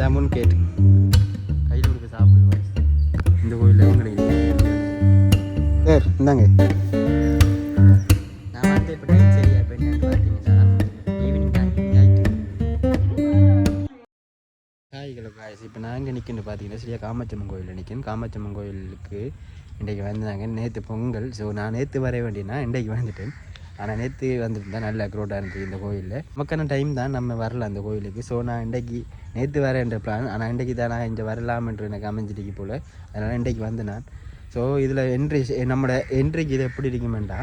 இதான் முன் கேட்டு கையில் கொடுக்க சாப்பிடுவேன் இந்த கோயிலில் எங்க கிடைக்குது? சார் இந்தாங்க. நான் வந்து இப்போ டைம் சரியா இப்போ பார்த்தீங்கன்னா ஈவினிங் ஹாய்களோ காய்ஸ் இப்போ நான் எங்கே நிற்கின்னு பார்த்தீங்கன்னா சரியா காமாட்சம்மன் கோயிலில் நிற்கிறேன் காமாட்சம்மன் கோயிலுக்கு இன்றைக்கு வந்தாங்க. நேற்று பொங்கல். ஸோ நான் நேற்று வர வேண்டியனா இன்றைக்கு வந்துட்டேன். ஆனால் நேற்று வந்துட்டு தான் நல்ல க்ரோட்டாக இருந்துச்சு இந்த கோயிலில். நமக்கான டைம் தான் நம்ம வரல அந்த கோயிலுக்கு. ஸோ நான் இன்றைக்கு நேற்று வரேன்ற பிளான் ஆனால் இன்றைக்கு தான் நான் இங்கே வரலாம்ன்ற எனக்கு அமைஞ்சிருக்கு போல். அதனால் இன்றைக்கு வந்து நான். ஸோ இதில் என்ட்ரி eh, நம்மளோட என்ட்ரிக்கு இது எப்படி இருக்குமெண்டா?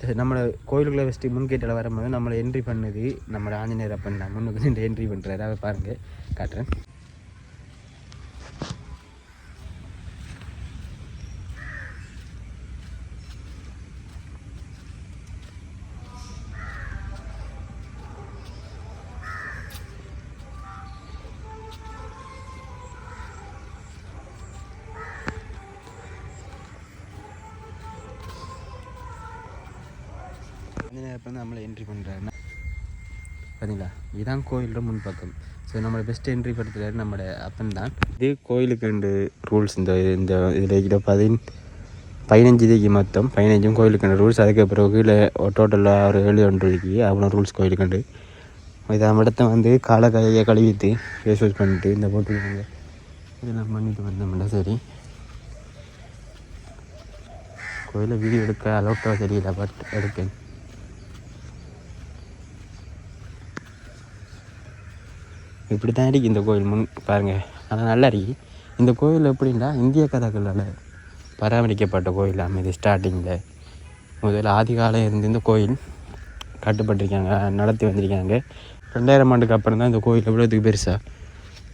Eh, நம்மளை கோயிலுக்குள்ளே ஃபஸ்ட்டு முன்கேட்டில் வரும்போது நம்மளை என்ட்ரி பண்ணுது நம்மளோட ஆஞ்சநேயர் அப்பன் தான். முன்னுக்கு நின்று என்ட்ரி பண்ணுறாரு அதை பாருங்கள் காட்டுறேன். பண்ணுறாருன்னா பார்த்தீங்களா இதுதான் கோயிலோட முன்பக்கம். ஸோ நம்மளோட பெஸ்ட் என்ட்ரி படுத்துறாரு நம்மளோட அப்பன் தான். இது கோயிலுக்கு ரெண்டு ரூல்ஸ் இந்த இந்த இதில் இருக்கிற பதின் பதினஞ்சு இதுக்கு மொத்தம் பதினஞ்சும் கோயிலுக்கு ரூல்ஸ் அதுக்கு பிறகு இல்லை டோட்டலாக ஒரு ஏழு ஒன்று இருக்கு. அவ்வளோ ரூல்ஸ் கோயிலுக்குண்டு இதை இடத்த வந்து காலை கையை கழுவிட்டு ஃபேஸ் வாஷ் பண்ணிட்டு இந்த போட்டுருக்காங்க இதெல்லாம் பண்ணிட்டு வந்தோம்னா சரி. கோயிலில் வீடியோ எடுக்க அலோட்டாக தெரியல பட் எடுப்பேன் இப்படி தான் இருக்குது இந்த கோயில் முன் பாருங்கள் ஆனால் நல்லா இருக்கு இந்த கோயில் எப்படின்னா இந்திய கதைகளால் பராமரிக்கப்பட்ட கோயில் அமைதி ஸ்டார்டிங்கில் முதல்ல ஆதிகாலம் இருந்து இந்த கோயில் கட்டுப்பட்டிருக்காங்க நடத்தி வந்திருக்காங்க. ரெண்டாயிரம் ஆண்டுக்கு அப்புறம் தான் இந்த கோயில் எவ்வளோத்துக்கு பெருசாக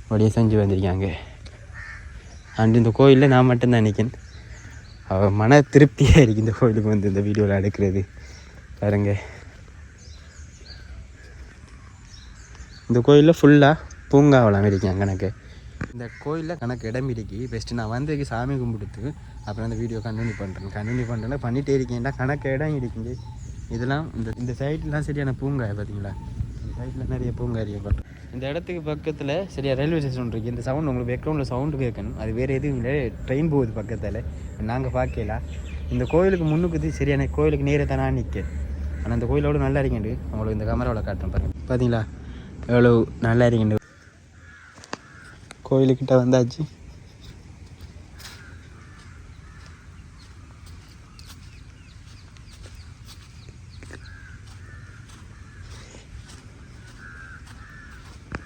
அப்படியே செஞ்சு வந்திருக்காங்க. அண்ட் இந்த கோயிலில் நான் மட்டும்தான் நினைக்கிறேன். அவள் மன திருப்தியாக இருக்குது இந்த கோயிலுக்கு வந்து இந்த வீடியோவில் எடுக்கிறது பாருங்கள் இந்த கோயிலில் ஃபுல்லாக பூங்காவெல்லாம் இருக்கேன் கணக்கு. இந்த கோயிலில் கணக்கு இடம் இருக்கு. பெஸ்ட்டு நான் வந்து சாமி கும்பிடுத்து அப்புறம் அந்த வீடியோ கண்டினியூ பண்ணுறேன் கண்டினியூ பண்ணுறேன்னா பண்ணிகிட்டே இருக்கேன்டா கணக்கு இடம் இருக்குங்க இதெல்லாம் இந்த இந்த சைட்லாம் சரியான பூங்கா பார்த்தீங்களா இந்த சைட்டில் நிறைய பூங்கா இருக்கு இந்த இடத்துக்கு பக்கத்தில் சரியா ரயில்வே ஸ்டேஷன் இருக்குது இந்த சவுண்ட் உங்களுக்கு பேக்ரவுண்டில் சவுண்டு கேட்கணும். அது வேறு எதுவும் இல்லை. ட்ரெயின் போகுது பக்கத்தில். நாங்கள் பார்க்கல. இந்த கோயிலுக்கு முன்னுக்குது சரியான கோயிலுக்கு நேரே தானே நான் நிற்க ஆனால் அந்த கோயிலோட நல்லா இருக்கேன் உங்களுக்கு இந்த கேமராவில் காட்டுறேன் பாருங்கள் பார்த்தீங்களா எவ்வளோ நல்லா இருக்கேன் கோயிலுக்கிட்ட வந்தாச்சு.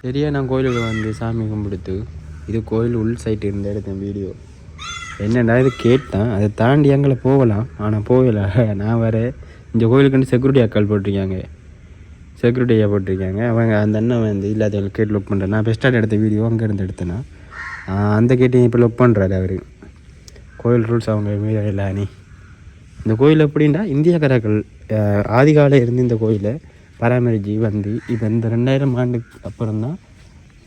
சரியா நான் கோயிலுக்கு வந்து சாமி கும்பிடுத்து இது கோயில் உள் சைட்டு இருந்த எடுத்தேன் வீடியோ என்னடா இது கேட்டேன். அதை தாண்டி அங்கே போகலாம். ஆனால் போகல. நான் வர இந்த கோயிலுக்கு செக்யூரிட்டி அக்கால் போட்டிருக்காங்க. செக்யூரிட்டியாக போட்டிருக்காங்க. அவங்க அந்த அண்ணன் வந்து இல்லாத கேட் லுக் பண்ணுறேன் நான் பெஸ்ட்டாக எடுத்த வீடியோ அங்கே இருந்து எடுத்தேன்னா அந்த கேட்டையும் இப்போ லுக் பண்ணுறாரு அவர். கோயில் ரூல்ஸ் அவங்க மீற இந்த கோயில் எப்படின்னா இந்தியக்காரர்கள் ஆதிகால இருந்து இந்த கோயிலை பராமரித்து வந்து இப்போ இந்த ரெண்டாயிரம் ஆண்டுக்கு அப்புறம் தான்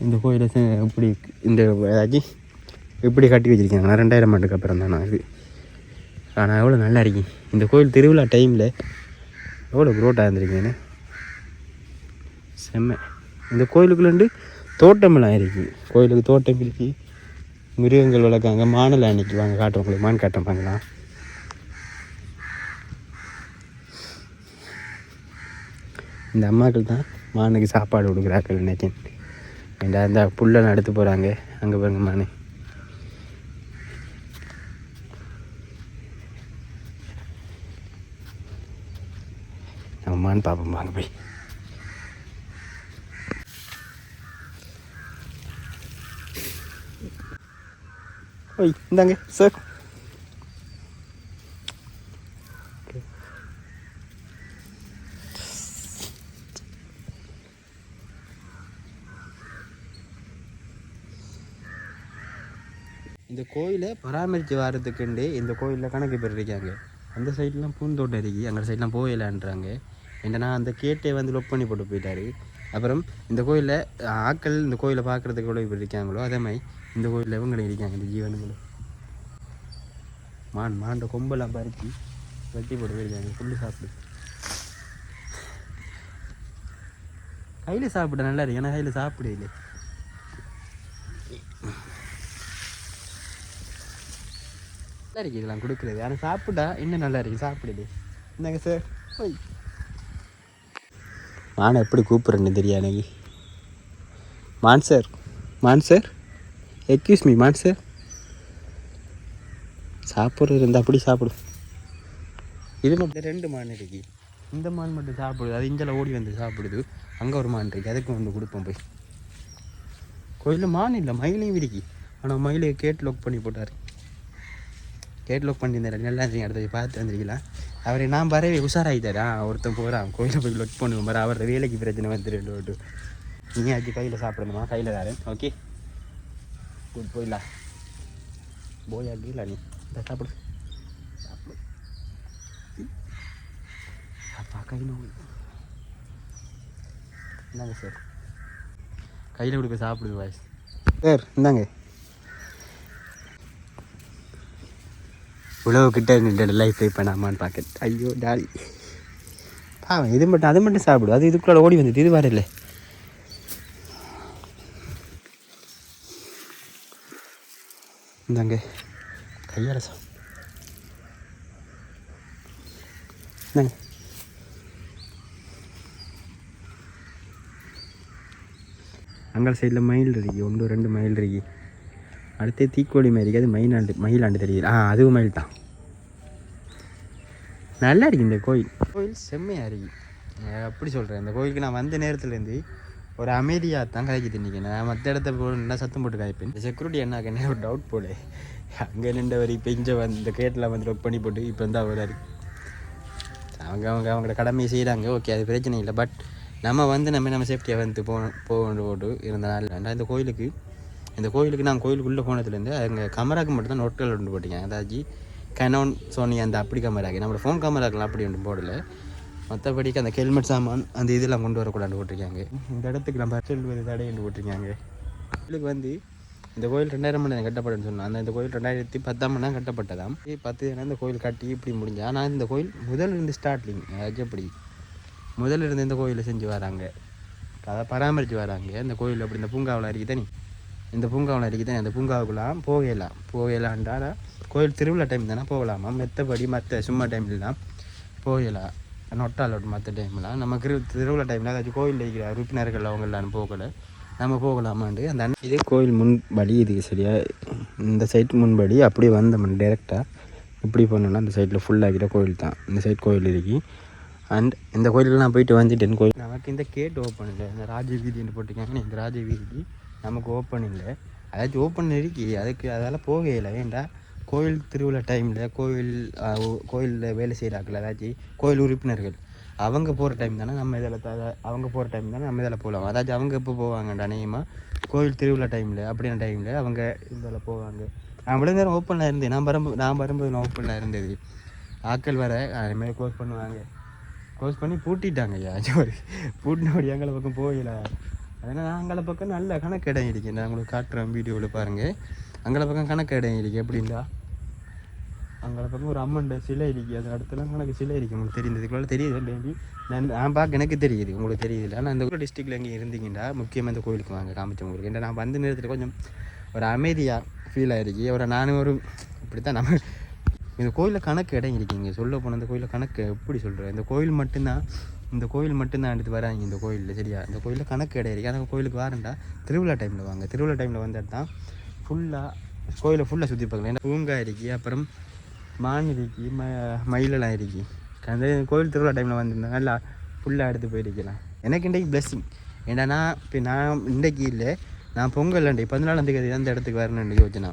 இந்த கோயிலை இப்படி இந்த ஏதாச்சும் இப்படி கட்டி வச்சுருக்காங்க. ரெண்டாயிரம் ஆண்டுக்கு அப்புறம் தான் இது ஆனால் எவ்வளோ நல்லா இருக்கேன் இந்த கோயில் திருவிழா டைமில் எவ்வளோ க்ரோட்டாக இருந்திருக்கீங்கன்னு செம்மை. இந்த கோயிலுக்குள்ளேண்டு தோட்டமெல்லாம் இருக்குது கோயிலுக்கு தோட்டம் இருக்கு. மிருகங்கள் வளர்க்காங்க. மானலை அன்னைக்குவாங்க வாங்க மான் காட்டம் இந்த அம்மாக்கள் தான் மானுக்கு சாப்பாடு கொடுக்குறாக்கள் நினைக்கேன் இந்த அந்த புல்லை நடத்து போகிறாங்க அங்கே பாருங்க மானு. நம்ம மான் பார்ப்போம் வாங்க போய். ஓய் இந்தாங்க சார் இந்த கோயிலை பராமரித்து வர்றதுக்குண்டு இந்த கோயிலில் கணக்கு பேர் இருக்காங்க அந்த சைட்லாம் பூந்தோட்டம் இருக்கு அந்த சைட்லாம் போயிலான்றாங்க ஏன்னா அந்த கேட்டை வந்து லொக் பண்ணி போட்டு போயிட்டாரு. அப்புறம் இந்த கோயிலில் ஆக்கள் இந்த கோயிலை பார்க்குறதுக்கு கூட இப்படி இருக்காங்களோ அதே மாதிரி இந்த கோயிலில் இவங்களும் இருக்காங்க இந்த ஜீவனுங்களும் மான் மாண்ட கொம்பெல்லாம் பறித்து வெட்டி போட்டு போயிருக்காங்க புல்லு சாப்பிடு. கையில் சாப்பிட நல்லா இருக்கு ஏன்னா கையில் சாப்பிடு இல்லை. நல்லா இருக்கு இதெல்லாம் கொடுக்குறது. ஆனால் சாப்பிட்டா இன்னும் நல்லா இருக்கு சாப்பிடுது என்னங்க சார் போய். மானை எப்படி கூப்பிட்றேன்னு தெரியா எனக்கு. மான் சார் மான் சார்? எக்யூஸ் மீ மான் சார். சாப்பிட்றது இருந்தால் அப்படி சாப்பிடும் இது மட்டும் ரெண்டு மான் இருக்கு. இந்த மான் மட்டும் சாப்பிடுது. அது இஞ்சல ஓடி வந்து சாப்பிடுது. அங்கே ஒரு மான் இருக்கு. அதுக்கு வந்து கொடுப்போம் போய். கோயிலில் மான் இல்லை மயிலையும் இருக்கு. ஆனால் மயிலை கேட் லாக் பண்ணி போட்டார். கேட் லாக் பண்ணியிருந்தாரு. நல்லா இருந்தீங்க அடுத்த பார்த்து வந்துருக்கீங்களா? அவரை நான் பாரு உஷாராயிட்டாரா? ஒருத்தன் போகிறான் கோயிலில் போய் லொக் பண்ணுவோம் பாரு அவரோட வேலைக்கு பிரச்சனை வந்துடு ஓட்டு நீ ஆச்சு கையில் சாப்பிடணுமா? கையில் தாரேன். ஓகே. குட் போயிடலாம் போயா இல்லை நீ. இந்த சாப்பிடு. சாப்பிடு. அப்பா கை நோய் சார். கையில் கொடுக்க சாப்பிடுது வாய்ஸ் சார் இந்தாங்க. உழவு கிட்ட நின்று லைஃப் லைஃப் பண்ணாமான்னு பார்க்க. ஐயோ டாலி பாவம் இது மட்டும் அது மட்டும் சாப்பிடும் அது இதுக்குள்ள ஓடி வந்தது இது வரல இந்தாங்க. கையரசம் இந்தாங்க. அங்கே சைடில் மயில் இருக்கு. ஒன்று ரெண்டு மயில் இருக்கு. அடுத்து தீக்கோழி மாதிரி அது மயிலாண்டு மயிலாண்டு தெரியுது. ஆ அதுவும் மயில் தான். நல்லா இருக்கு இந்த கோயில். கோயில் செம்மையாக இருக்கு. அப்படி சொல்கிறேன் இந்த கோயிலுக்கு நான் வந்த நேரத்துலேருந்து ஒரு அமைதியாக தான் கதைக்கு தின்னிக்க நான் மற்ற இடத்த நல்லா சத்தம் போட்டு காய்ப்பேன் இந்த செக்யூரிட்டி என்ன என்ன ஒரு டவுட் போல. அங்கே நின்றவர் இப்போ இங்கே வந்து இந்த கேட்டில் வந்து லொக் பண்ணி போட்டு இப்போ வந்து வராரு அவங்க அவங்க அவங்களோட கடமையை செய்கிறாங்க ஓகே அது பிரச்சனை இல்லை. பட் நம்ம வந்து நம்ம நம்ம சேஃப்டியாக வந்து போ போகணும் போட்டு இருந்தனால இந்த கோயிலுக்கு இந்த கோயிலுக்கு நான் கோயிலுக்குள்ளே போனதுலேருந்து அங்கே கேமராக்கு மட்டும் தான் நோட்கள் ஒன்று போட்டிங்க அதாச்சு கனோன் சோனி அந்த அப்படி கேமராக்கு நம்மளோட ஃபோன் கேமராக்கெலாம் அப்படி ஒன்று போடலை. மற்றபடிக்கு அந்த ஹெல்மெட் சாமான் அந்த இதெல்லாம் கொண்டு வரக்கூடாது போட்டிருக்காங்க. இந்த இடத்துக்கு நம்ம செல்வது தடைன்னு போட்டிருக்காங்க. கோயிலுக்கு வந்து இந்த கோயில் ரெண்டாயிரம் மணி நேரம் கட்டப்பட்டதுன்னு சொன்னான் அந்த இந்த கோயில் ரெண்டாயிரத்தி பத்தாம் மணி நேரம் கட்டப்பட்டதாம். பத்து தினம் இந்த கோயில் கட்டி இப்படி முடிஞ்சு ஆனால் இந்த கோயில் முதல் இருந்து ஸ்டார்ட்லிங் அதாச்சும் எப்படி முதல்ல இருந்து இந்த கோயிலை செஞ்சு வராங்க. அதை பராமரித்து வராங்க. அந்த கோயில் அப்படி இந்த பூங்காவில் அறிக்கை தனி. இந்த பூங்காவில் அடிக்கிதான் அந்த பூங்காவுக்குலாம் போகலாம் போகலான்டா கோயில் திருவிழா டைம் தானே போகலாமா? மெத்தபடி மற்ற சும்மா டைம்லாம் போகலாம் நொட்டாலோட் மற்ற டைம்லாம் நம்ம திரு திருவிழா டைமில் ஏதாச்சும் கோயில் இருக்கிற உறுப்பினர்கள் அவங்க எல்லாம் போகல. நம்ம போகலாமாண்டு அந்த அண்ணன் இதே கோயில் முன்படி இதுக்கு சரியா? இந்த சைட் முன்படி அப்படியே வந்தோம் டேரெக்டாக இப்படி போனோம்னா அந்த சைட்டில் ஃபுல்லாகிற கோயில் தான். இந்த சைட் கோயில் இருக்கு. அண்ட் இந்த கோயிலுக்கு நான் போயிட்டு வந்துட்டேன். கோயில் நமக்கு இந்த கேட் ஓப்பன் இல்லை. இந்த ராஜ வீதின்னு போட்டிருக்காங்க இந்த ராஜ நமக்கு ஓப்பன் இல்லை. அதாச்சும் ஓப்பன் இருக்கு. அதுக்கு அதால் போகையில் ஏண்டா? கோயில் திருவிழா டைமில் கோயில் கோயிலில் வேலை செய்கிறாக்கள் அதாச்சும் கோயில் உறுப்பினர்கள். அவங்க போகிற டைம் தானே நம்ம இதில் த- அவங்க போகிற டைம் தானே நம்ம இதில் போகலாம் அதாச்சும் அவங்க எப்போ போவாங்கடா அநேகமாக கோயில் திருவிழா டைமில் அப்படின்ன டைமில் அவங்க இதில் போவாங்க. நான் இவ்வளோ நேரம் ஓப்பனில் இருந்தேன். நான் வரும்போது நான் வரும்போது நான் ஓப்பனில் இருந்தது. ஆட்கள் வர அதுமாதிரி க்ளோஸ் பண்ணுவாங்க. க்ளோஸ் பண்ணி பூட்டிட்டாங்க ஐயா ஒரு பூட்டினபடி எங்களை பக்கம் போகல. அதனால் அங்கே பக்கம் நல்ல கணக்கு இடம் இருக்குது நான் உங்களுக்கு காட்டுறேன் வீடியோவில் பாருங்கள் அங்கே பக்கம் கணக்கு இடம் இருக்குது எப்படின்னா அங்கே பக்கம் ஒரு அம்மன் சிலை இருக்குது அது இடத்துல கணக்கு சிலை இருக்குது உங்களுக்கு தெரிந்ததுக்குள்ள தெரியுது. டெய்லி நான் நான் பார்க்க எனக்கு தெரியுது. உங்களுக்கு தெரியுது ஆனால் இந்த டிஸ்ட்ரிக்டில் இங்கே இருந்தீங்கன்னா முக்கியமாக இந்த கோயிலுக்கு வாங்க காமிச்ச உங்களுக்கு. ஏன்னா நான் வந்த நேரத்தில் கொஞ்சம் ஒரு அமைதியாக ஃபீல் ஆகிருக்கு ஒரு நானும் ஒரு இப்படி தான் நம்ம இந்த கோயிலில் கணக்கு இடம் இருக்குங்க சொல்ல போனால் இந்த கோயிலில் கணக்கு எப்படி சொல்கிறேன் இந்த கோயில் மட்டும்தான் இந்த கோயில் மட்டும்தான் எடுத்து வராங்க இந்த கோயிலில் சரியா? இந்த கோயிலில் கணக்கு கிடையாது அந்த கோயிலுக்கு வரேன்டா. திருவிழா டைமில் வாங்க. திருவிழா டைமில் வந்துட்டு தான் ஃபுல்லாக கோயிலை ஃபுல்லாக சுற்றி பார்க்கலாம் ஏன்னா பூங்கா இருக்கு அப்புறம் மான் இருக்கு ம மயிலெல்லாம் இருக்கு. அந்த கோயில் திருவிழா டைமில் வந்திருந்தா நல்லா ஃபுல்லாக எடுத்து போயிருக்கலாம். எனக்கு இன்றைக்கு பிளெஸ்ஸிங் ஏன்னா இப்போ நான் இன்றைக்கு இல்லை நான் பொங்கல் அண்டை பதினாலாம் தேதி அந்த இடத்துக்கு வரணும்னு யோசனை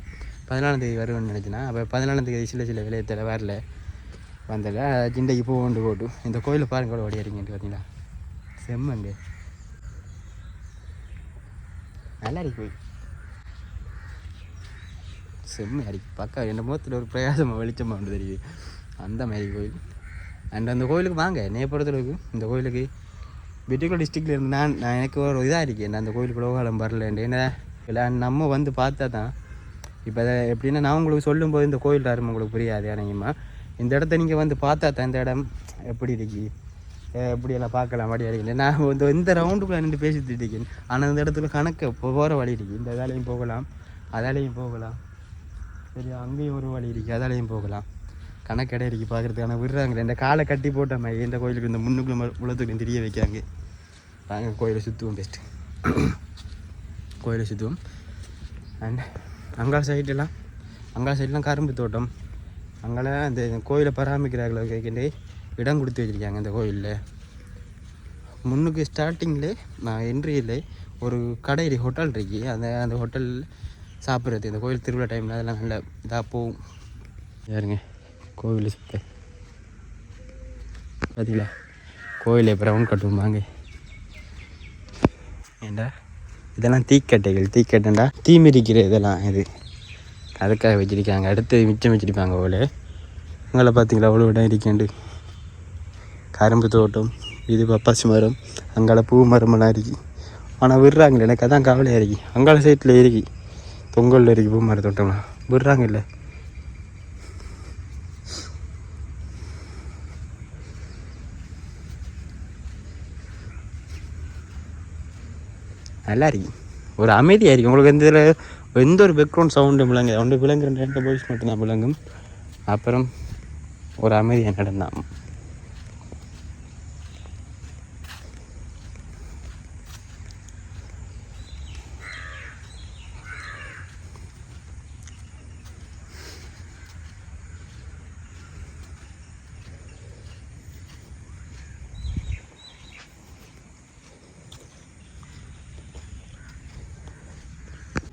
பதினாலாம் தேதி வருவேன்னு நினச்சினா. அப்போ பதினாலாம் தேதி சில சில விளையத்தில் வரல. வந்தல ஜிண்டைக்கு பூ கொண்டு போட்டு இந்த கோயிலை பாருங்க கூட ஓடி இறங்கிட்டு பார்த்தீங்களா செம்மங்க. நல்லா இருக்கு கோயில் செம்ம அடிக்கு. பக்கம் என் முகத்தில் ஒரு பிரயாசமாக வெளிச்சமாக ஒன்று தெரியுது. அந்த மாதிரி கோயில். அண்ட் அந்த கோயிலுக்கு வாங்க என்னைய பொறுத்தளவுக்கு. இந்த கோயிலுக்கு பெட்டிகுலர் டிஸ்ட்ரிக்டில் இருந்து நான் நான் எனக்கு ஒரு இதாக இருக்கேன் நான் அந்த கோயிலுக்கு லோகாலம் வரலன்ட்டு ஏன்னா இல்லை நம்ம வந்து பார்த்தா தான் இப்போ அதை எப்படின்னா நான் உங்களுக்கு சொல்லும்போது இந்த கோயில் யாரும் உங்களுக்கு புரியாது அநேகமாக இந்த இடத்த நீங்கள் வந்து பார்த்தா தான் இந்த இடம் எப்படி இருக்கு? எப்படியெல்லாம் பார்க்கலாம் வழி அறியல. நான் வந்து இந்த ரவுண்டுக்குள்ளே நின்று பேசிட்டு இருக்கேன். ஆனால் இந்த இடத்துல கணக்கு போகிற வழி இருக்கு. இந்த வேலையும் போகலாம் அதாலையும் போகலாம். சரி அங்கேயும் ஒரு வழி இருக்குது அதாலையும் போகலாம். கணக்கடை இருக்கு பார்க்குறதுக்கான விடுறாங்களே இந்த காலை கட்டி போட்ட மாதிரி இந்த கோயிலுக்கு இந்த முன்னுக்குள்ள உள்ளத்துக்கு தெரிய வைக்காங்க நாங்கள் கோயிலை சுற்றுவோம் பெஸ்ட்டு கோயிலை சுற்றுவோம் அண்ட் அங்கா சைடெல்லாம் அங்கா சைட்லாம் கரும்பு தோட்டம். அங்கெல்லாம் அந்த கோயிலை பராமரிக்கிறாங்களோ கேட்கிட்டு இடம் கொடுத்து வச்சுருக்காங்க இந்த கோயிலில். முன்னுக்கு ஸ்டார்டிங்கில் நான் என்ட்ரியில் ஒரு கடை ஹோட்டல் இருக்கு. அந்த அந்த ஹோட்டல் சாப்பிட்றது இந்த கோயில் திருவிழா டைமில் அதெல்லாம் நல்ல இதாக போகும். யாருங்க கோவில் சுத்த. பார்த்தீங்களா கோயிலை ப்ரௌன் கட்டுவாங்க ஏண்டா? இதெல்லாம் தீக்கட்டைகள் தீக்கட்டைண்டா? தீமிரிக்கிற இதெல்லாம் இது. அதுக்காக வச்சிருக்காங்க. அடுத்து மிச்சம் வச்சிருப்பாங்க போல. உங்களை பார்த்தீங்களா? அவ்வளோ இடம் இருக்கேண்டு கரும்பு தோட்டம் இது பப்பாசி மரம் அங்கால பூ மரமெல்லாம் இருக்கு. ஆனால் விடுறாங்களே எனக்கு அதான் கவலையாக இருக்கு. அங்கால சைட்டில் இருக்கு. தொங்கலில் இருக்கு பூ மர தோட்டம்லாம் விடுறாங்கல்ல. நல்லா இருக்கு. ஒரு அமைதியாக இருக்கு. உங்களுக்கு எந்த இதில் எந்த ஒரு பேக்ரவுண்ட் சவுண்டும் விளங்கு ஒன்று விளங்குற ரெண்டு பாய்ஸ் மட்டும்தான் விளங்கும். அப்புறம் ஒரு அமைதியாக நடந்தான்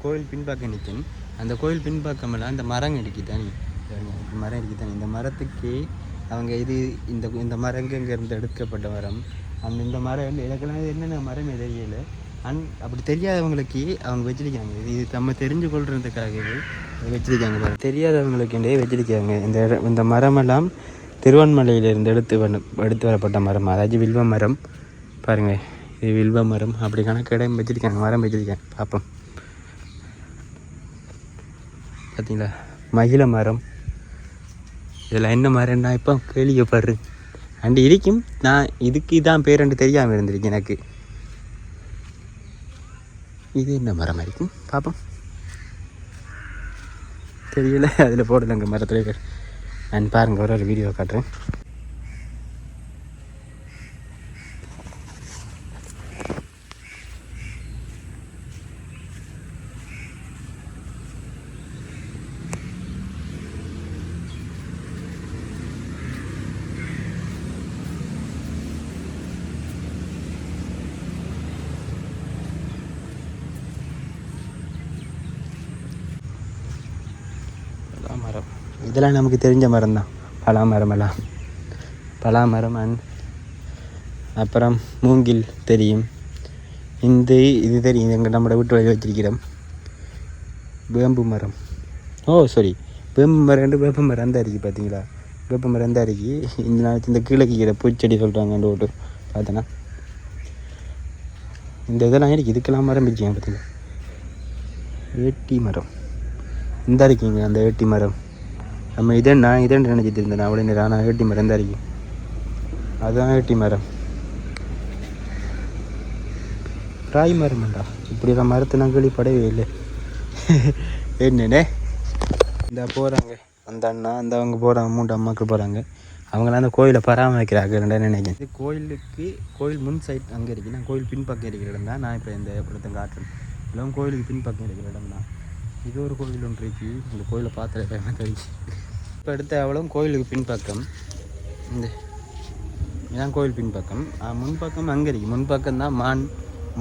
கோயில் பின்பக்கம் நிற்கும் அந்த கோயில் பின்பக்கமெல்லாம் அந்த மரம் இடிக்குதானே இந்த மரம் இடிக்குதானே இந்த மரத்துக்கு அவங்க இது இந்த இந்த மரங்க இருந்து எடுக்கப்பட்ட மரம். அந்த இந்த மரம் எனக்கெல்லாம் என்னென்ன மரமே தெரியல. அன் அப்படி தெரியாதவங்களுக்கு அவங்க வச்சிருக்காங்க. இது நம்ம தெரிஞ்சு கொள்றதுக்காகவே வச்சிருக்காங்க தெரியாதவங்களுக்குண்டே வச்சிருக்காங்க. இந்த இந்த மரமெல்லாம் திருவண்ணாமலையிலிருந்து எடுத்து வந்த எடுத்து வரப்பட்ட மரம். அதாச்சும் வில்வ மரம். பாருங்கள் இது வில்வ மரம். அப்படி கணக்கு இடம் வச்சிருக்காங்க. மரம் வச்சிருக்காங்க. பார்ப்போம். பார்த்தீங்களா மகிழ மரம். இதெல்லாம் என்ன மரம்னா இப்போ கேள்விப்படுறேன் அண்டு இருக்கும் நான் இதுக்கு இதான் பேரண்டு தெரியாமல் இருந்திருக்கு எனக்கு. இது என்ன மரம் இருக்கும் பார்ப்போம் தெரியல. அதில் போடலைங்க மரத்துல நான் பாருங்கள் ஒரு ஒரு வீடியோ காட்டுறேன். இதெல்லாம் நமக்கு தெரிஞ்ச மரம் தான் மரமெல்லாம் பலாமரம் அண்ட் அப்புறம் மூங்கில் தெரியும். இந்த இது தெரியும். எங்கள் நம்மளோட வீட்டு வழி வச்சிருக்கிறோம் வேம்பு மரம். ஓ சாரி வேம்பு மரம் ரெண்டு வேப்ப மரம் தான் இருக்குது பார்த்தீங்களா வேப்ப மரம் தான் இருக்கு. இந்த நாளைக்கு இந்த கீழே கீழே பூச்செடி சொல்கிறாங்க ஓட்டு பார்த்தேன்னா இந்த இதெல்லாம் இருக்குது இதுக்கெல்லாம் மரம் இருக்கீங்க பார்த்தீங்களா வேட்டி மரம். இந்த இருக்கீங்க அந்த வேட்டி மரம்? நம்ம இதே நான் இதே நினச்சிட்டு இருந்தேன். அவ்வளோ நேரம் ஆனால் ஏட்டி மரம் தான் இருக்கு. அதுதான் ஏட்டி மரம். ராய் மரம்டா. இப்படிலாம் மரத்தை நான் கேள்விப்படவே இல்லை. என்னண்ணே? இந்த போகிறாங்க அந்த அண்ணா அந்த அவங்க போகிறாங்க மூன்று அம்மாக்கள் போகிறாங்க அவங்களாம் அந்த கோயிலை பராமரிக்கிறாங்க நினைக்கிறேன். இது கோயிலுக்கு கோயில் முன் சைட் அங்கே இருக்கு. நான் கோயில் பின்பக்கம் இருக்கிற இடம் தான். நான் இப்போ இந்த இடத்த காட்டுறேன். எல்லாம் கோயிலுக்கு பின்பக்கம் இருக்கிற இடம் தான் இது ஒரு கோயில் ஒன்று இருக்கு. இந்த கோயிலை பார்த்துட்டு தெரிஞ்சு இப்போ எடுத்த அவ்வளோ கோயிலுக்கு பின்பக்கம். இந்த இதான் கோயில் பின்பக்கம். முன்பக்கம் அங்கே இருக்கு. முன்பக்கம் தான் மான்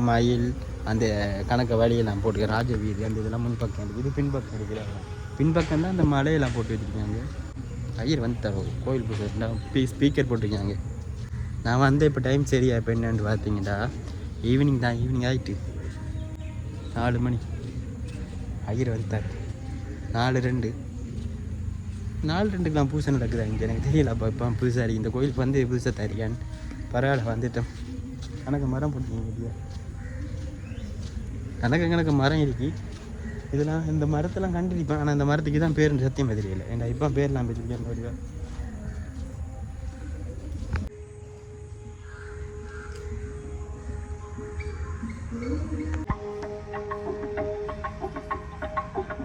மயில் அந்த கணக்க வழியெல்லாம் போட்டுக்க ராஜவீதி அந்த இதெல்லாம் முன்பக்கம் இருக்குது இது பின்பக்கம் இருக்கிறாங்க பின்பக்கம் தான் அந்த மலையெல்லாம் போட்டு வச்சுருக்காங்க. ஐயர் வந்துட்டார். கோயில் போட்டு ஸ்பீக்கர் போட்டிருக்காங்க. நான் வந்து இப்போ டைம் சரியா இப்போ என்னென்னு பார்த்தீங்கன்னா ஈவினிங் தான். ஈவினிங் ஆகிட்டு நாலு மணி. ஐயர் வந்துட்டார். நாலு ரெண்டு. நாலு ரெண்டுக்கெலாம் பூசை நடக்குதா இங்கே? எனக்கு தெரியல. அப்போ இப்போ புதுசாக இருக்கு இந்த கோயிலுக்கு வந்து புதுசாக தரியான்னு பரவாயில்ல வந்துட்டோம். கணக்கு மரம் போட்டுருக்கீங்க இல்லையா கணக்கு கணக்கு மரம் இருக்கு. இதெல்லாம் இந்த மரத்தெல்லாம் கண்டிருப்பேன் ஆனால் இந்த மரத்துக்கு தான் பேர் சத்தியம் தெரியல. ஏன்டா இப்போ பேர்லாம் வச்சிருக்கேன் வருவா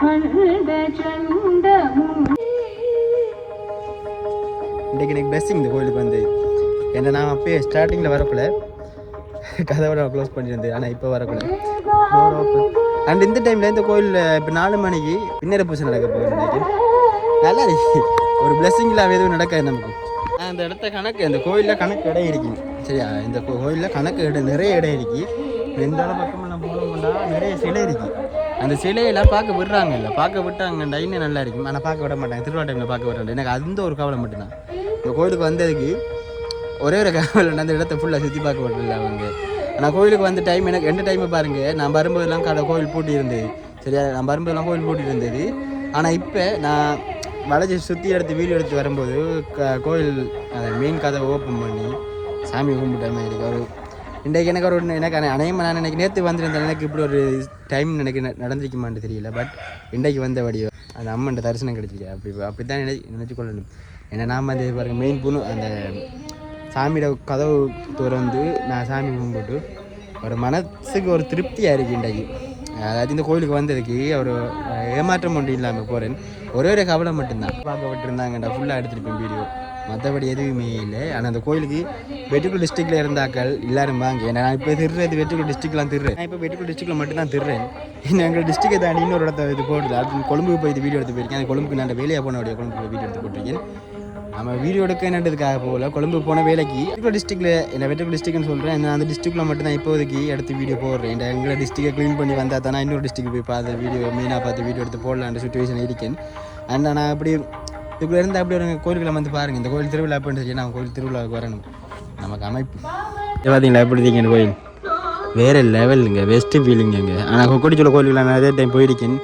அண்ட இன்றைக்கு எனக்கு பெஸ்டிங் இந்த கோயிலுக்கு வந்து. ஏன்னா நான் அப்பயே ஸ்டார்டிங்கில் வரக்குள்ள கதவோட க்ளோஸ் பண்ணியிருந்தேன். ஆனால் இப்போ வரக்குள்ள. டோர் ஓப்பன் அண்ட் இந்த டைமில் இந்த கோயிலில் இப்போ நாலு மணிக்கு பின்னர பூஜை நடக்க போகுது இன்னைக்கு. நல்லா இருக்கு. ஒரு பிளெஸ்ஸிங் இல்லாம எதுவும் நடக்காது நமக்கு. அந்த இடத்த கணக்கு அந்த கோயிலில் கணக்கு இடம் இருக்கு. சரியா? இந்த கோயிலில் கணக்கு இடம் நிறைய இடம் இருக்கு. எந்த பக்கமெல்லாம் போனோம்னா நிறைய சிலை இருக்கு. அந்த சிலையெல்லாம் பார்க்க விடுறாங்க இல்லை. பார்க்க விட்டாங்கண்டா இன்னும் நல்லா இருக்கும். ஆனால் பார்க்க விட மாட்டாங்க. திருவிழா டைமில் பார்க்க விடுறாங்க. எனக்கு அந்த ஒரு கவலை மட்டும்தான். இந்த கோயிலுக்கு வந்ததுக்கு ஒரே ஒரு கவலை அந்த இடத்த ஃபுல்லாக சுற்றி பார்க்க விடல அவங்க. நான் கோயிலுக்கு வந்த டைம் எனக்கு எந்த டைமை பாருங்கள் நான் வரும்போதெல்லாம் கடை கோயில் பூட்டி இருந்தது. சரியா? நான் வரும்போதெல்லாம் கோயில் பூட்டி இருந்தது. ஆனால் இப்போ நான் வளைச்சி சுற்றி எடுத்து வீடியோ எடுத்து வரும்போது க கோயில் அந்த மெயின் கதை ஓப்பன் பண்ணி சாமி கும்பிட்ட மாதிரி ஒரு இன்றைக்கு எனக்கு ஒரு எனக்கு அனை- நான் எனக்கு நேற்று வந்திருந்தேன். எனக்கு இப்படி ஒரு டைம் எனக்கு ந- நடந்திருக்குமான்னு தெரியல. பட் இன்றைக்கு வந்த வடிவம் அந்த அம்மன்ட்ட தரிசனம் கிடைச்சிருக்கு. அப்படி அப்படி தான் நினை நினச்சி கொள்ளணும். ஏன்னா நாம் வந்து பாருங்க மெயின் பொண்ணு அந்த சாமியோட கதவு திறந்து நான் சாமி கும்பிட்டு ஒரு மனசுக்கு ஒரு திருப்தியாக இருக்கு இன்றைக்கு அதாவது இந்த கோயிலுக்கு வந்ததுக்கு ஒரு ஏமாற்றம் ஒன்று இல்லாமல் போகிறேன் ஒரே ஒரு கவலை மட்டும்தான். பார்க்கப்பட்டிருந்தாங்கடா ஃபுல்லாக எடுத்துருப்பேன் வீடியோ. மற்றபடி எதுவுமே இல்லை. ஆனால் அந்த கோயிலுக்கு வெட்டுக்குள் டிஸ்ட்ரிக்டில் இருந்தாக்கள் எல்லாரும் வாங்க. ஏன்னா நான் இப்போ திருறது வெட்டுக்குள் டிஸ்ட்ரிக்ட்லாம் திருறேன் நான் இப்போ வெட்டுக்குள் டிஸ்ட்ரிக்டில் மட்டும் தான் திருறேன் இன்னும் எங்கள் டிஸ்ட்ரிக்டை தாண்டி இன்னொரு இடத்த இது போடுது. அது கொழும்புக்கு போய் இது வீடியோ எடுத்து போயிருக்கேன். அந்த கொழும்புக்கு நான் வேலையாக போன வழியாக கொழும்புக்கு வீடியோ எடுத்து போட்டிருக்கேன். நம்ம வீடியோ எடுக்க என்னன்றதுக்காக போகல. கொழும்பு போன வேலைக்கு. இப்போ டிஸ்ட்ரிக்டில் என்ன வெட்டுக்குள் டிஸ்ட்ரிக்ட்னு சொல்கிறேன் நான் அந்த டிஸ்ட்ரிக்டில் மட்டும் தான் இப்போதைக்கு எடுத்து வீடியோ போடுறேன். இந்த எங்களை டிஸ்ட்ரிக்டை க்ளீன் பண்ணி வந்தால் தான் நான் இன்னொரு டிஸ்ட்ரிக்ட் போய் பார்த்து வீடியோ மெயினாக பார்த்து வீடியோ எடுத்து போடலான்ற சுச்சுவேஷன் இருக்கேன். அண்ட் நான் அப்படி இதுக்குள்ள இருந்து அப்படி ஒரு கோயில்களை வந்து பாருங்கள் இந்த கோயில் திருவிழா அப்படின்னு சொல்லி நான் கோயில் திருவிழாவுக்கு வரணும். நமக்கு அமைப்பு. பார்த்தீங்களா எப்படி இருக்கீங்க கோயில்? வேறு லெவலுங்க பெஸ்ட்டு ஃபீலிங்க ஆனால் கொக்கடிச்சோல கோயிலுக்கு நான் நிறைய டைம் போயிருக்கேன்.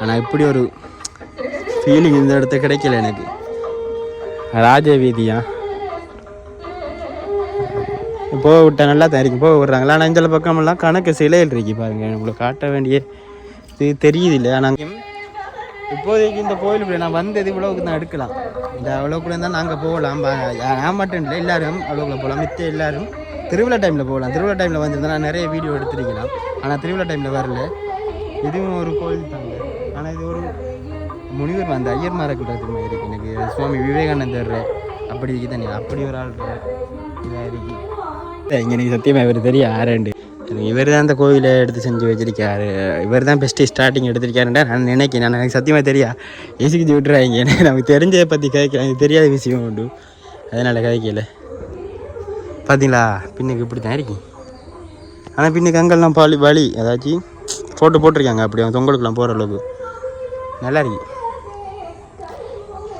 ஆனால் இப்படி ஒரு ஃபீலிங் இந்த இடத்த கிடைக்கல எனக்கு. ராஜ வீதியா போக விட்டா நல்லா தான் இருக்கும் போக விடுறாங்களா? ஆனால் இந்த பக்கமெல்லாம் கணக்கு சிலையில் இருக்கு பாருங்க உங்களுக்கு காட்ட வேண்டிய இது தெரியுது இல்லை ஆனால் இப்போதைக்கு இந்த கோயிலுக்குள்ள நான் வந்தது இவ்வளவுக்கு தான் எடுக்கலாம். இந்த அவ்வளோக்குள்ளே இருந்தால் நாங்கள் போகலாம். நான் மட்டும் இல்லை எல்லாரும் அவ்வளோக்குள்ள போகலாம். மித்த எல்லாரும் திருவிழா டைமில் போகலாம். திருவிழா டைமில் வந்திருந்தா நான் நிறைய வீடியோ எடுத்துருக்கலாம். ஆனால் திருவிழா டைமில் வரல. இதுவும் ஒரு கோயில் தாங்க ஆனால் இது ஒரு முனிவர் அந்த ஐயர் கூட்டத்து மாதிரி எனக்கு சுவாமி விவேகானந்தர் அப்படி இருக்கு தானே. அப்படி ஒரு ஆள் இதாக இருக்கு. இங்கே எனக்கு சத்தியமாக இவர் தெரியும் ஆரண்டு இவர் தான் அந்த கோயிலை எடுத்து செஞ்சு வச்சிருக்காரு. இவர் தான் பெஸ்ட்டு ஸ்டார்டிங் எடுத்திருக்காருன்றா நான் நினைக்கிறேன். நான் எனக்கு சத்தியமாக தெரியா? ஏசிக்கு விட்டுறாங்க. எனக்கு நமக்கு தெரிஞ்சதை பற்றி கேட்க எனக்கு தெரியாத விஷயம் உண்டு. அதனால் கேட்கல. பார்த்தீங்களா பின்னுக்கு இப்படி தான் இருக்கு. ஆனால் பின்னுக்கு அங்கெல்லாம் பாலி பாலி ஏதாச்சும் ஃபோட்டோ போட்டிருக்காங்க. அப்படி அவங்க தொங்கலுக்குலாம் போகிற அளவுக்கு. நல்லா இருக்கு.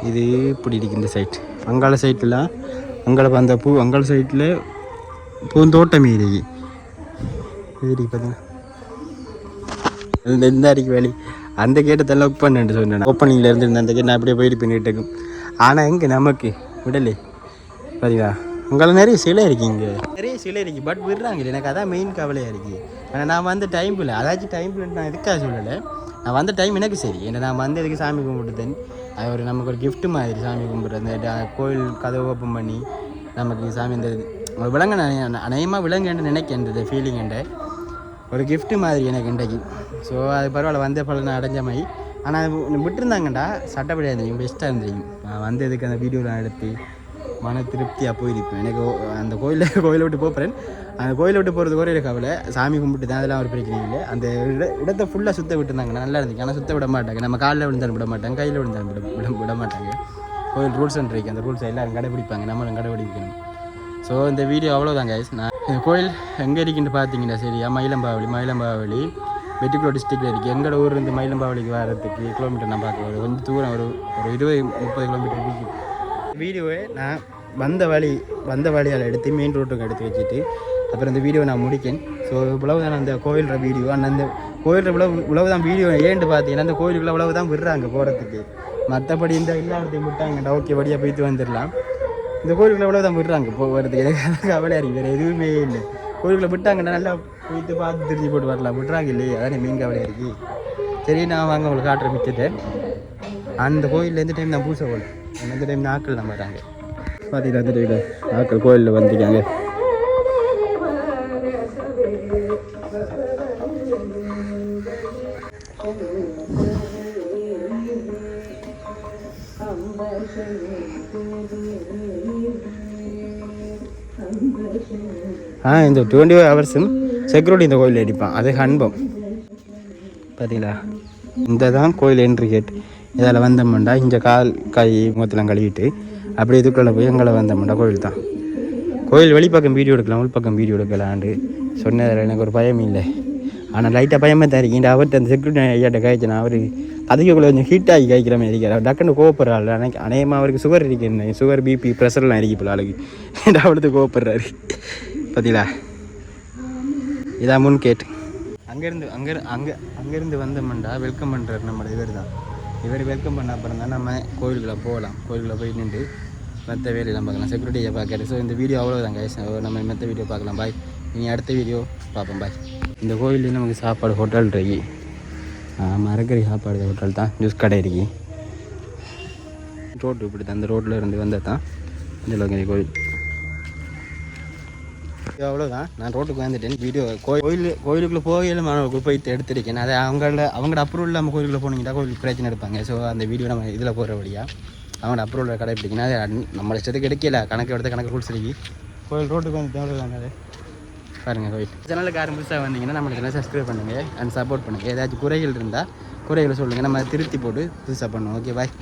இது இப்படி இருக்கு இந்த சைட் அங்காள சைட்டில் அங்காள அந்த பூ அங்காள சைட்டில் பூந்தோட்டம் இருக்கு. இது இருக்கு பார்த்தீங்கன்னா இந்த இந்த அடிக்கு வேலி அந்த கேட்டை லாக் பண்ணேன் சொன்னேன். ஓப்பனிங்கில் இருந்து அந்த கேட் நான் அப்படியே போயிட்டு பின்னிட்டு இருக்கும். ஆனால் எங்கே நமக்கு விடலே. சரிங்களா உங்களை நிறைய சிலை இருக்கீங்க நிறைய சிலை இருக்குது பட் விடுறாங்க எனக்கு அதான் மெயின் கவலையாக இருக்குது ஆனால் நான் வந்து டைம் இல்லை அதாச்சும் டைம் நான் எதுக்காக சொல்லலை. நான் வந்த டைம் எனக்கு சரி. ஏன்னா நான் வந்ததுக்கு சாமி கும்பிட்டுதேன் அது ஒரு நமக்கு ஒரு கிஃப்ட் மாதிரி சாமி கும்பிட்றது. அந்த கோயில் கதவு ஓப்பன் பண்ணி நமக்கு சாமி இந்த ஒரு விலங்கு அநேகமாக விலங்குன்னு நினைக்கிறேன் இந்த ஃபீலிங் ஒரு கிஃப்ட்டு மாதிரி எனக்கு இன்றைக்கு. ஸோ அது பரவாயில்ல வந்த நான் அடைஞ்ச மாதிரி ஆனால் விட்டுருந்தாங்கடா சட்டப்படியாக இருந்தீங்க பெஸ்ட்டாக இருந்தீங்க நான் வந்ததுக்கு அந்த வீடியோலாம் எடுத்து மன திருப்தியாக போயிருப்பேன். எனக்கு அந்த கோயிலில் கோயிலை விட்டு போகிறேன் அந்த கோயிலை விட்டு போகிறது ஒரே ஒரு கவலை. சாமி கும்பிட்டு தான் அதெல்லாம் ஒரு பிரச்சனை இல்லை. அந்த இட இடத்த ஃபுல்லாக சுத்த விட்டுருந்தாங்க நல்லா இருந்துச்சு. ஆனால் சுத்த விட மாட்டாங்க. நம்ம காலில் விழுந்தாலும் விட மாட்டாங்க கையில் விழுந்தாலும் விட விட விட மாட்டாங்க. கோயில் ரூல்ஸ் அண்ட் இருக்கு அந்த ரூல்ஸ் எல்லாரும் கடைபிடிப்பாங்க. நம்மளும் கடைபிடிக்கணும். ஸோ இந்த வீடியோ அவ்வளோதான் கைஸ் நான் இந்த கோயில் எங்கே இருக்குன்னு பார்த்தீங்கன்னா சரியா மயிலம்பாவளி மயிலம்பாவளி வெட்டிக்குளோ டிஸ்ட்ரிக்டில் இருக்குது எங்களோட ஊர்லேருந்து மயிலம்பாவளிக்கு வரதுக்கு கிலோமீட்டர் நான் பார்க்க ஒரு கொஞ்சம் தூரம் ஒரு ஒரு இருபது முப்பது கிலோமீட்டர் இருக்குது வீடியோவை நான் வந்த வழி வந்த வழியால் எடுத்து மெயின் ரோட்டுக்கு எடுத்து வச்சுட்டு அப்புறம் இந்த வீடியோ நான் முடிக்கேன். ஸோ இவ்வளவு தான் அந்த கோயில்ற வீடியோ. அந்த அந்த கோயில்ற இவ்வளவு இவ்வளவு தான் வீடியோ ஏன்ட்டு பார்த்தீங்கன்னா அந்த கோயிலுக்குள்ள இவ்வளவு தான் விடுறாங்க போகிறதுக்கு மற்றபடி இந்த இல்லாத விட்டாங்கடா ஓகே வழியாக போயிட்டு வந்துடலாம். இந்த கோயிலுக்குள்ள இவ்வளவு தான் விடுறாங்க போகிறதுக்கு எனக்கு கவலையாக இருக்குது வேறு எதுவுமே இல்லை. கோயிலுக்குள்ளே விட்டாங்கன்னா நல்லா போயிட்டு பார்த்து திருச்சி போட்டு வரலாம். விட்றாங்க இல்லையே? அதானே மீன் கவலையாக இருக்குது சரி நான் வாங்க உங்களுக்கு காட்டுற மிச்சத்தை அந்த கோயிலில் எந்த டைம் நான் பூசை போகல அந்த டைம் நாட்கள் நம்ம வராங்க பார்த்தீங்கன்னா அந்த டைமில் நாக்கள் கோயிலில் வந்திருக்காங்க. ஆ இந்த டுவெண்ட்டி ஃபைவ் ஹவர்ஸும் செக்யூரிட்டி இந்த கோயில் அடிப்பான் அது அன்பம். பார்த்தீங்களா இந்த தான் கோயில் என்ட்ரி கேட் இதில் வந்தோம்னா இங்கே கால் கை முகத்தெல்லாம் கழுவிட்டு அப்படியே இதுக்குள்ளே போய் எங்களை வந்தோம்னா கோயில் தான் கோயில் வெளிப்பக்கம் வீடியோ எடுக்கலாம் உள்பக்கம் வீடியோ எடுக்கலான்ட்டு சொன்னதில் எனக்கு ஒரு பயம் இல்லை. ஆனால் லைட்டாக பயமாக தான் இருக்கீங்க அவர்கிட்ட அந்த செக்யூரிட்டி ஐயாட்ட காய்ச்சினா அவர் அதுக்குள்ளே கொஞ்சம் ஹீட் ஆகி காய்க்கிற மாதிரி இருக்கிறார் டக்குன்னு கோவப்படுறாள் அன்னைக்கு அநேகமாக அவருக்கு சுகர் இருக்கேன் சுகர் பிபி ப்ரெஷர்லாம் இருக்கு போல ஆளுக்கு. அவளுக்கு கோவப்படுறாரு. பார்த்தீங்களா இதான் முன் கேட்டு. அங்கேருந்து அங்கே அங்கே அங்கேருந்து வந்தோம்டா வெல்கம் பண்ணுறாரு நம்ம இவர் தான் இவர் வெல்கம் பண்ண அப்புறம் தான் நம்ம கோயிலுக்குள்ளே போகலாம். கோயிலுக்குள்ளே போய் நின்று மற்ற வேலையெல்லாம் பார்க்கலாம். செக்யூரிட்டியை பார்க்குறது. ஸோ இந்த வீடியோ அவ்வளோதான் கைஸ் நம்ம மற்ற வீடியோ பார்க்கலாம். பாய் இனி அடுத்த வீடியோ பார்ப்போம். பாய் இந்த கோயிலில் நமக்கு சாப்பாடு ஹோட்டல் இருக்கு. மரக்கறி சாப்பாடு ஹோட்டல் தான். ஜூஸ் கடை இருக்கு. ரோடு இப்படி தான் அந்த ரோட்டில் இருந்து வந்தால் தான் இந்த லோகரி கோயில். அவ்வளோதான் நான் ரோட்டுக்கு வந்துட்டேன். வீடியோ கோயில் கோயிலுக்குள்ளே போகையில் மாணவர்கள் போய் எடுத்திருக்கேன். அதை அவங்கள அவங்களோட அப்ரூவல் இல்லாமல் கோயிலுக்குள்ளே போனீங்கன்னா கோயிலுக்கு பிரச்சனை எடுப்பாங்க. ஸோ அந்த வீடியோ நம்ம இதில் போகிற வழியாக அவங்களோட அப்ரூவல் கடைப்பிடிக்கணும் அது நம்ம இஷ்டத்துக்கு எடுக்கல. கணக்கு எடுத்த கணக்கு ரூல்ஸ் இருக்கு. கோயில் ரோட்டுக்கு வந்து அது பாருங்க கோயில். சேனலுக்கு யாரும் புதுசாக வந்தீங்கன்னா நம்ம சேனல் சப்ஸ்கிரைப் பண்ணுங்கள் அண்ட் சப்போர்ட் பண்ணுங்கள் ஏதாச்சும் குறைகள் இருந்தால் குறைகளை சொல்லுங்கள் நம்ம திருத்தி போட்டு புதுசாக பண்ணுவோம். Okay bye